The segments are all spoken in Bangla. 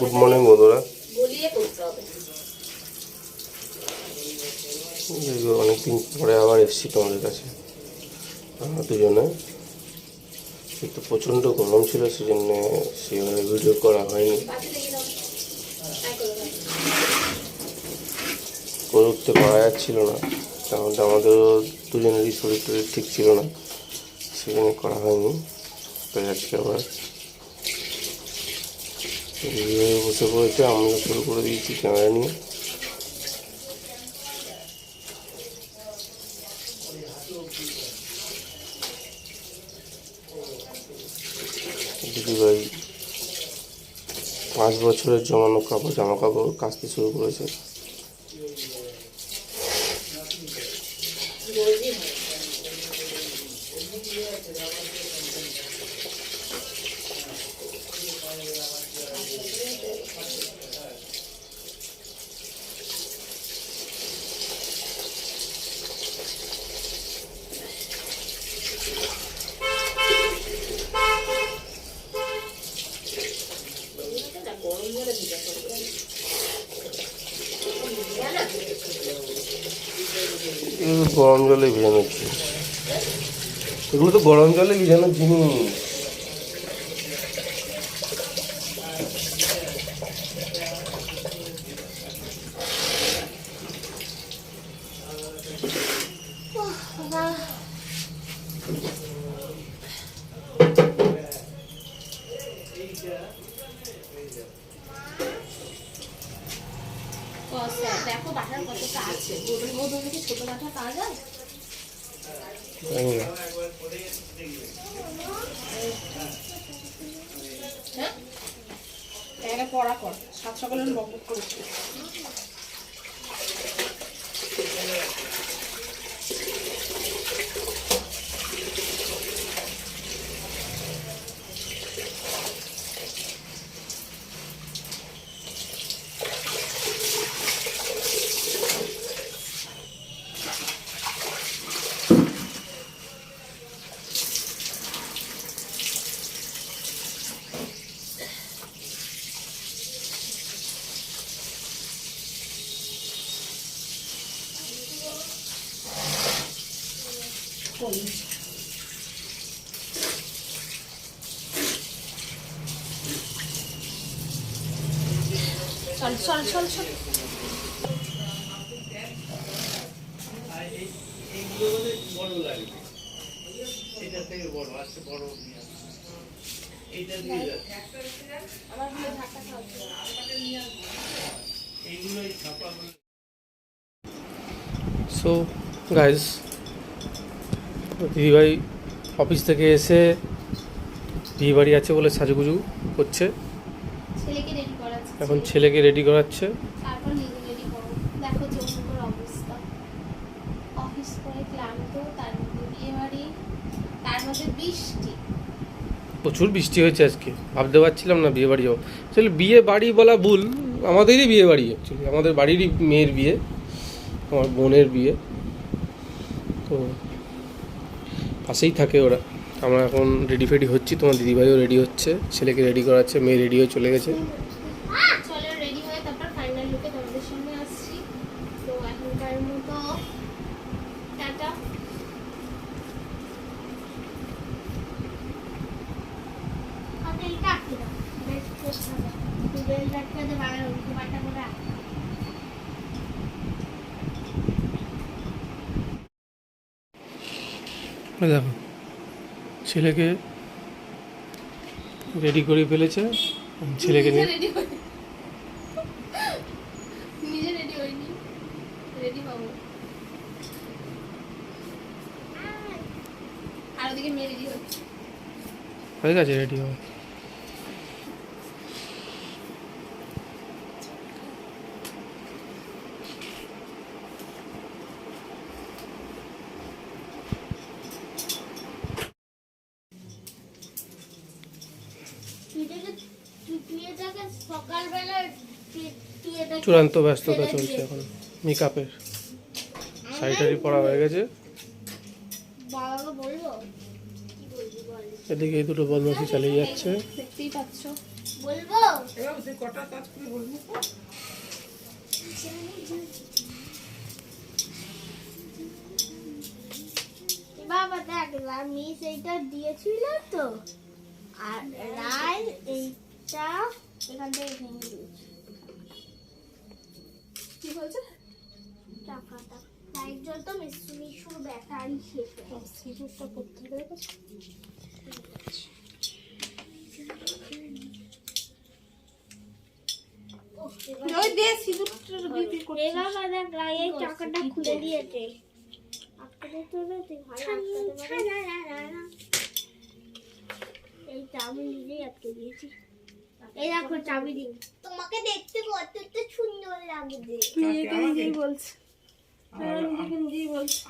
গুড মর্নিং বন্ধুরা। অনেকদিন পরে আবার এসেছি তোমাদের কাছে। আমরা দুজনে। কিন্তু প্রচণ্ড গরম ছিল সেজন্য সেভাবে ভিডিও করা হয়নি। দেখে করে উঠতে পারা যাচ্ছিল না। কারণ আমাদেরও দুজনেরই শরীর টরীর ঠিক ছিল না। সেজন্য করা হয়নি। আজকে আবার বসে পড়েছে আমরা শুরু করে দিয়েছি ক্যামেরা নিয়ে। দিদি ভাই পাঁচ বছরের জমানো কাপড় জামা কাপড় কাচতে শুরু করেছে। এগুলো গরম জলে ভিজানো ছিল এগুলো তো গরম জলে ভিজানোর জিনিস। দেখো আছে। গোটের মধ্যে কি ছোট বাটা পাওয়া যায় হ্যাঁ। পড়া কর সাত সকালের বক করছি চল চল চল চল। সো গাইজ দিদিভাই অফিস থেকে এসে বিয়ে বাড়ি আছে বলে সাজুগুজু করছে। এখন ছেলেকে রেডি করাচ্ছে। তারপর নিজে রেডি করো। দেখো চৌমুখের অবস্থা। অফিস করে ক্লান্ত তার মধ্যে বিয়ে বাড়ি তার মধ্যে বৃষ্টি। প্রচুর বৃষ্টি হয়েছে আজকে। ভাবতে পারছিলাম না বিয়ে বাড়ি যাব আসলে বিয়ে বাড়ি বলা ভুল। আমাদেরই বিয়ে বাড়ি অ্যাকচুয়ালি আমাদের বাড়িরই মেয়ের বিয়ে আমার বোনের বিয়ে। তো পাশেই থাকে ওরা। আমরা এখন রেডি ফেডি হচ্ছি। তোমার দিদিভাইও রেডি হচ্ছে। ছেলেকে রেডি করাচ্ছে মেয়ে রেডি হয়ে চলে গেছে। চলো রেডি হয়ে তারপর ফাইনাল লুকে তোমাদের সামনে আসছি। তো এখনকার মতো টাটা। দেখো ছেলেকে রেডি করে ফেলেছে ছেলেকে নিয়ে রেডি হই নিজে রেডি হইনি রেডি হব আর ওদিকে মেয়ে রেডি হচ্ছে হয়ে গেছে রেডি এটা চূড়ান্ত ব্যস্ততা চলছে এখন মেকআপের শাড়ি টাড়ি পরা হয়ে গেছে। বাবাকে বলব? এদিকে এই দুটো বদমাশি চালিয়ে যাচ্ছে। দেখতেই পাচ্ছ। বলব? কটা কাজ করে বলবি বাবা দেখ মিস এইটা দিয়েছিল তো। আর রায় এইটা এখান থেকে ভেঙে দিয়েছে। কি বলছে? টাকাটা জ্বলতো মিশু মিশুর ব্যাটারি শেষ সিঁদুরটা করতে হবে। চাকাটা খুলে দিয়েছে। তো তোমাকে দেখতে কতটা সুন্দর লাগে বলছে আমার- নিজেকে নিজেই বলছে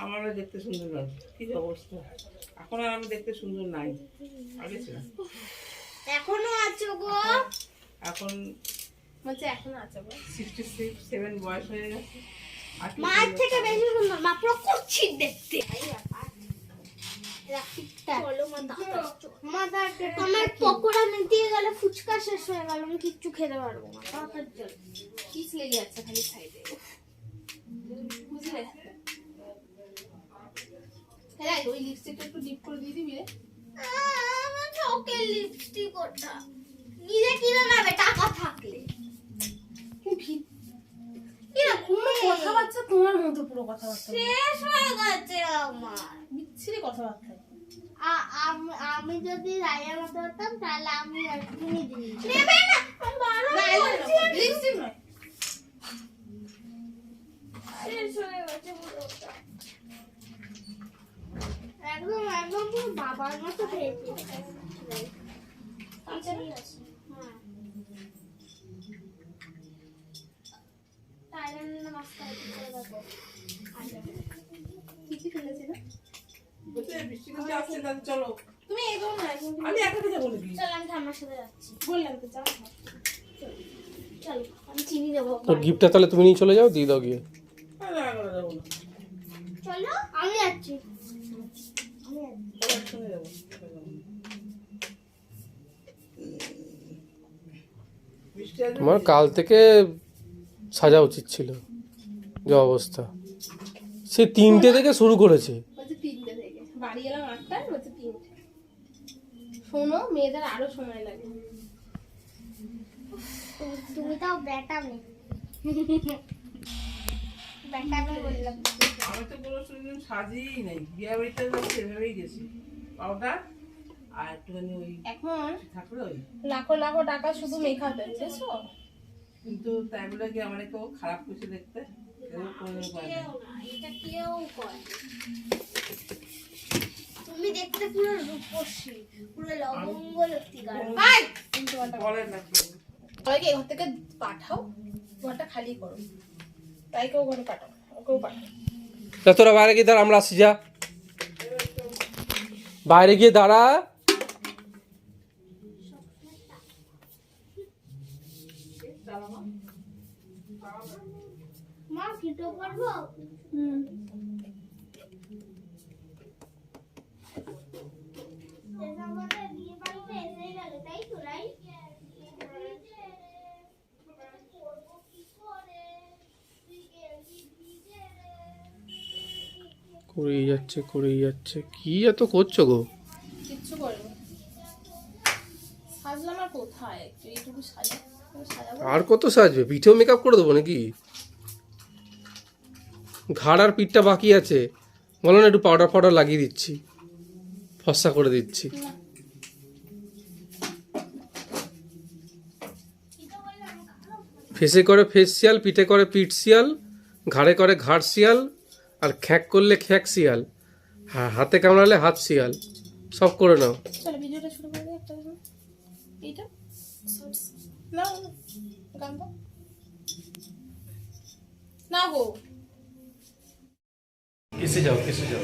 আমারও দেখতে সুন্দর লাগে। কি অবস্থা? এখন আর আমি দেখতে সুন্দর নাই। আগে ছিলাম এখনও আছো গো। এখন বলছে এখন আছে বল সিক্সটি সিক্স সেভেন বয়স হয়ে গেছে। কি করব? থেকে বেশি সুন্দর মা পুরো কুচ্ছিত দেখতে। আমার পকোড়া নিতে গেলে ফুচকা শেষ হয়ে গেল আমি কিচ্ছু খেতে পারব না। তাড়াতাড়ি চল। কিস লেগে যাচ্ছে খালি সাইডে বুঝলে হ্যাঁ ওই লিপস্টিকটা একটু ডিপ করে দিয়ে দিবি রে। চোখের লিপস্টিক ওটা। নিজে কিনে নেবে টাকা থাকলে। কথাবার্তা তোমার মতো পুরো কথাবার্তা। শেষ হয়ে গেছে আমার। বিচ্ছিরি কথাবার্তা। আমি যদি রায়ের মতো হতাম তাহলে আমি কিনে দিই নেবে না। লিপস্টিক নয়। শেষ হয়ে গেছে। একদম একদম পুরো বাবার মতো হ্যাঁ আচ্ছা চলো তুমি এগো না এখন আমি একা যাব নাকি আমি ঠাম্মার সাথে যাচ্ছি। বললাম তো যাও চল আমি চিনি দেবো। তোর গিফটটা তাহলে তুমি নিয়ে চলে যাও দিয়ে দাও গিয়ে আমি একা যাব না চলো আমি যাচ্ছি আমি যাচ্ছি চলো একসঙ্গে তোমার কাল থেকে সাজা উচিত ছিল যে অবস্থা। সে তিনটে থেকে শুরু করেছে। বাড়ি এলাম আটটায় তিনটে। শোনো মেয়েদের আরও সময় লাগে। তুমি- তুমি তাও ব্যাটা মেয়ে। ব্যাটা মেয়ে বললাম। আমি তো কোনো সাজিয়েই নাই। বিয়ে বাড়িতে এভাবেই গেছি। পাউডার আর একটুখানি ওই এখন থাকলে ওই লাখো লাখো টাকা শুধু বুঝেছ? কিন্তু তাই বলে কি আমার কেউ খারাপ কিছু দেখতে? কেউ কোনো উপায় নেই। কেউ না এটা কেউ করে তুমি দেখতে পুরো রূপসী পুরো লবঙ্গ লতিকার ভাই তোমারটা বলে না কেউ। সবাইকে ঘর থেকে পাঠাও ঘরটা খালি করো। তাই কেউ ঘরে পাঠাও ওকেও পাঠাও। তোরা বাইরে গিয়ে দাঁড়া আমরা আসি যা। বাইরে গিয়ে দাঁড়া। মা কিটো করব বিয়ে বাড়িতে এসে গেলে তাই তো রাই করেই যাচ্ছে করেই যাচ্ছে। কি এত করছ গো? কিচ্ছু সাজলাম আর কোথায়? এইটুকু সাজা আর কত সাজবে? পিঠেও মেকআপ করে দেবো নাকি? ঘাড় আর পিঠটা বাকি আছে। বলো না একটু পাউডার ফাউডার লাগিয়ে দিচ্ছি। ফর্সা করে দিচ্ছি। ফেসে করে ফেসিয়াল পিঠে করে পিঠ শিয়াল ঘাড়ে করে ঘাড় শিয়াল আর খ্যাক করলে খ্যাক শিয়াল। হ্যাঁ হাতে কামড়ালে হাত শিয়াল। সব করে নাও। চলো ভিডিওটা শুরু করে দিই একটা এইটা? না গানটা না গো। কিসে যাও কিসে যাও।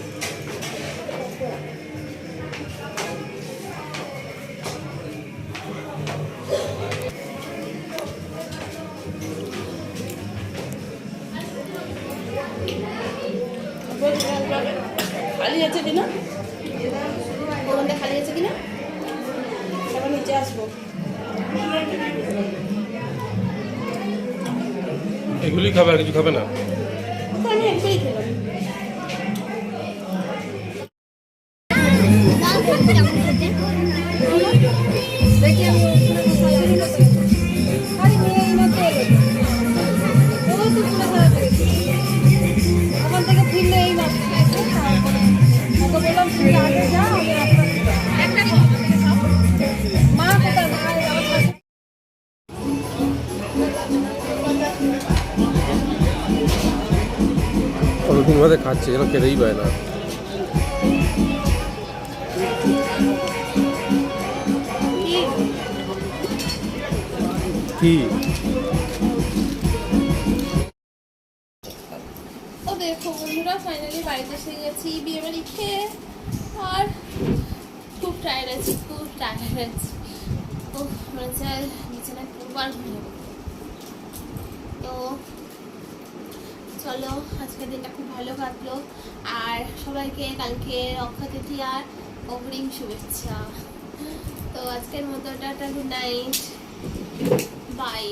খালি আছে কিনা? ওখানটা খালি আছে কিনা? নিচে আসব। এগুলি খাবে আর কিছু খাবে না? আমি খেলাম। দেখি। আমি কতদিন বাদে খাচ্ছে যেন খেতেই পায় না। কি? দেখো বন্ধুরা ফাইনালি বাড়িতে এসে গেছি, বিয়ে বাড়ি খেয়ে, আর খুব টায়ার্ড আছি, খুব টায়ার্ড আছি। মনে হচ্ছে আর বিছানায় পুরোবার ঘুরে তো চলো, আজকের দিনটা খুব ভালো কাটলো। আর সবাইকে কালকে অক্ষয় তৃতীয়ার অগ্রিম শুভেচ্ছা। তো আজকের মতো, টাটা গুড নাইট বাই